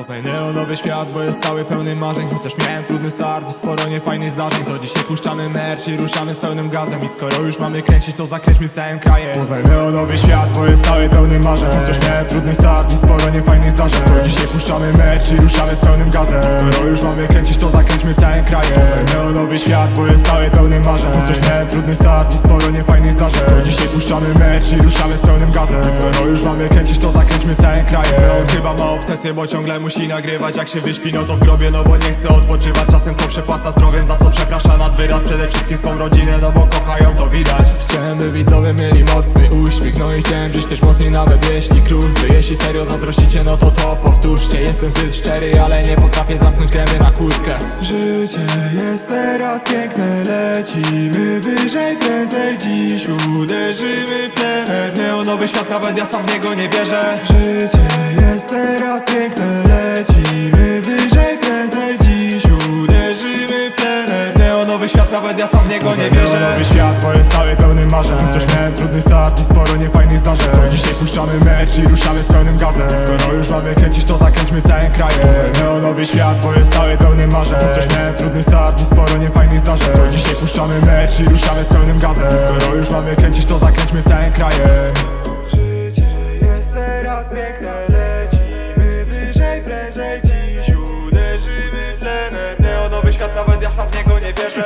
Poznaj neonowy świat, bo jest cały pełny marzeń. Chociaż miałem trudny start i sporo niefajnych zdarzeń To dzisiaj puszczamy merch i ruszamy z pełnym gazem. I skoro już mamy kręcić, to zakręćmy całym krajem. Poznaj neonowy świat, bo jest cały pełny marzeń. Chociaż miałem trudny start i sporo niefajnych zdarzeń To dzisiaj puszczamy merch i ruszamy z pełnym gazem. I skoro już mamy kręcić, to zakręćmy całym krajem. Poznaj neonowy świat, bo jest cały pełny marzeń. Chociaż miałem trudny start i sporo niefajnych zdarzeń To dzisiaj puszczamy merch i ruszamy z pełnym gazem. I skoro już mamy kręcić, to zakręćmy całym krajem. Chyba ma obsesję, bo ciągle musi nagrywać Jak się wyśpi, no to w grobie, no bo nie chce odpoczywać. Czasem to przepłaca zdrowiem, za co przeprasza nad wyraz. Przede wszystkim swą rodzinę, no bo kochają, to widać. Chciałem, by widzowie mieli mocny uśmiech No i chciałem żyć też mocniej, nawet jeśli krótcy Jeśli serio zazdrościcie, no to to powtórzcie. Jestem zbyt szczery, ale nie potrafię zamknąć gęby na kłódkę Życie jest teraz piękne, lecimy wyżej, prędzej dziś Uderzymy w plener Neonowy świat, nawet ja sam w niego nie wierzę. Życie jest teraz piękne, lecimy wyżej, prędzej dziś Uderzymy w plener Neonowy świat, nawet ja sam w niego nie wierzę. Neonowy świat, bo jest cały pełny marzeń. Chociaż miałem trudny start i sporo niefajnych zdarzeń. To dzisiaj puszczamy mecz i ruszamy z pełnym gazem. Skoro już mamy kręcić, to zakręćmy całym krajem. Neonowy świat, bo jest cały pełny marzeń. Chociaż miałem trudny start i sporo niefajnych zdarzeń. To dzisiaj puszczamy mecz i ruszamy z pełnym gazem. Skoro już mamy kręcić, to zakręćmy całym krajem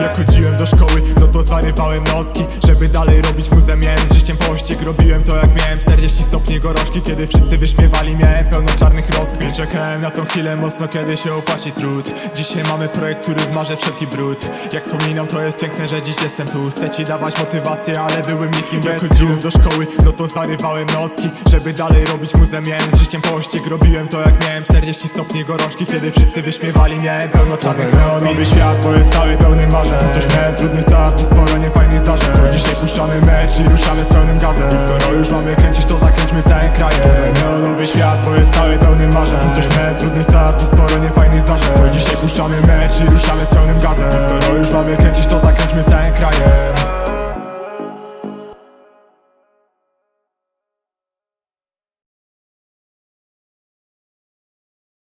niego nie wierzę Jak chodziłem do szkoły, no to zarywałem nocki. Żeby dalej robić muzę, miałem z życiem pościg. Robiłem to jak miałem 40 stopni gorączki. Kiedy wszyscy wyśmiewali, miałem pełno czarnych rozkmin. Czekałem na tą chwilę mocno, kiedy się opłaci trud. Dzisiaj mamy projekt, który zmaże wszelki brud. Jak wspominam, to jest piękne, że dziś jestem tu. Chcę ci dawać motywację, ale byłem nikim bez chodziłem do szkoły, no to zarywałem nocki. Żeby dalej robić muzę, miałem z życiem pościg. Robiłem to jak miałem 40 stopni gorączki. Kiedy wszyscy wyśmiewali, miałem pełno czarnych rozkmin. Świat, bo jest cały pełny marzeń. Chociaż Miałem trudny start i sporo niefajnych zdarzeń. To dzisiaj puszczamy mecz i ruszamy z pełnym gazem. I skoro już mamy kręcić to zakręćmy cały kraj. To neonowy świat, bo jest cały pełny marzeń. Chociaż miałem trudny start i sporo niefajnych zdarzeń. To dzisiaj puszczamy mecz i ruszamy z pełnym gazem. I skoro już mamy kręcić to zakręćmy całe